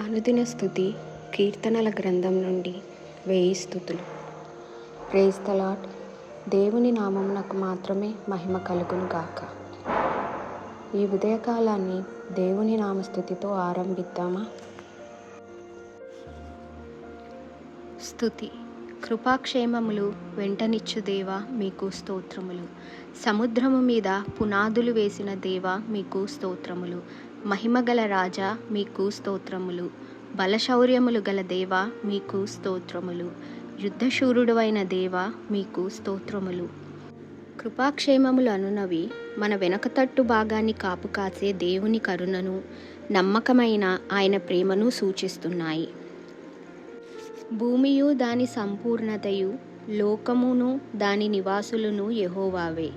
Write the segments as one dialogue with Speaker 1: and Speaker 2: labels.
Speaker 1: అనుదిన స్థుతి కీర్తనల గ్రంథం నుండి వేయి స్థుతులు. ప్రేజ్ ద లార్డ్ దేవుని నామమునకు మాత్రమే మహిమ కలుగును గాక. ఈ ఉదయకాలాన్ని దేవుని నామస్థుతితో ఆరంభిద్దామా? స్థుతి. కృపాక్షేమములు వెంటనిచ్చు దేవా మీకు స్తోత్రములు. సముద్రము మీద పునాదులు వేసిన దేవా మీకు స్తోత్రములు. మహిమగల రాజా మీకు స్తోత్రములు. బలశౌర్యములు గల దేవ మీకు స్తోత్రములు. యుద్ధశూరుడు అయిన దేవ మీకు స్తోత్రములు. కృపాక్షేమములు అనునవి మన వెనకతట్టు భాగాన్ని కాపు కాసే దేవుని కరుణను నమ్మకమైన ఆయన ప్రేమను సూచిస్తున్నాయి. భూమియు దాని సంపూర్ణతయు లోకమును దాని నివాసులను యహోవావే.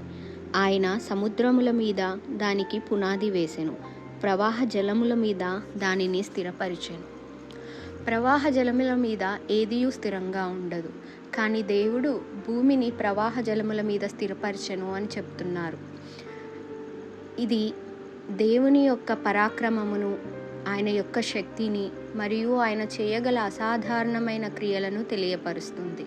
Speaker 1: ఆయన సముద్రముల మీద దానికి పునాది వేసెను. ప్రవాహ జలముల మీద దానిని స్థిరపరిచెను. ప్రవాహ జలముల మీద ఏదియూ స్థిరంగా ఉండదు కానీ దేవుడు భూమిని ప్రవాహ జలముల మీద స్థిరపరిచెను అని చెప్తున్నారు. ఇది దేవుని యొక్క పరాక్రమమును ఆయన యొక్క శక్తిని మరియు ఆయన చేయగల అసాధారణమైన క్రియలను తెలియపరుస్తుంది.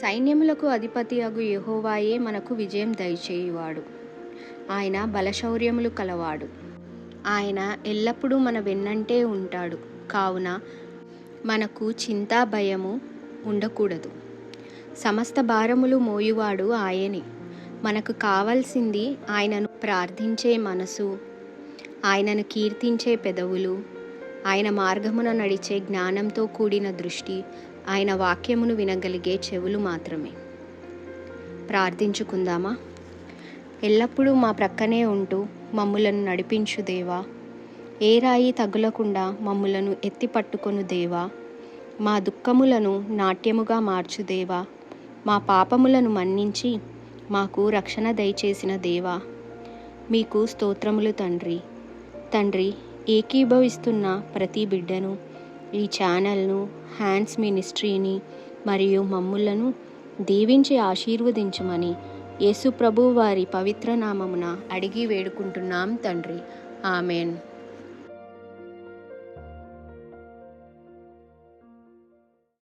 Speaker 1: సైన్యములకు అధిపతి అగు యహోవాయే మనకు విజయం దయచేయువాడు. ఆయన బలశౌర్యములు కలవాడు. ఆయన ఎల్లప్పుడూ మన వెన్నంటే ఉంటాడు. కావున మనకు చింతా భయము ఉండకూడదు. సమస్త భారములు మోయువాడు ఆయనే. మనకు కావాల్సింది ఆయనను ప్రార్థించే మనసు ఆయనను కీర్తించే పెదవులు ఆయన మార్గమున నడిచే జ్ఞానంతో కూడిన దృష్టి ఆయన వాక్యమును వినగలిగే చెవులు మాత్రమే. ప్రార్థించుకుందామా? ఎల్లప్పుడూ మా ప్రక్కనే ఉంటూ మమ్ములను నడిపించు దేవా. ఏ రాయి తగులకుండా మమ్ములను ఎత్తి పట్టుకొను దేవా. మా దుఃఖములను నాట్యముగా మార్చు దేవా. మా పాపములను మన్నించి మాకు రక్షణ దయచేసిన దేవా. మీకు స్తోత్రములు తండ్రి. తండ్రి ఏకీభవిస్తున్న ప్రతి బిడ్డను ఈ ఛానల్ను హ్యాండ్స్ మినిస్ట్రీని మరియు మమ్ములను దీవించి ఆశీర్వదించమని యేసు ప్రభు వారి పవిత్ర నామమున అడిగి వేడుకుంటున్నాం తండ్రి. ఆమెన్.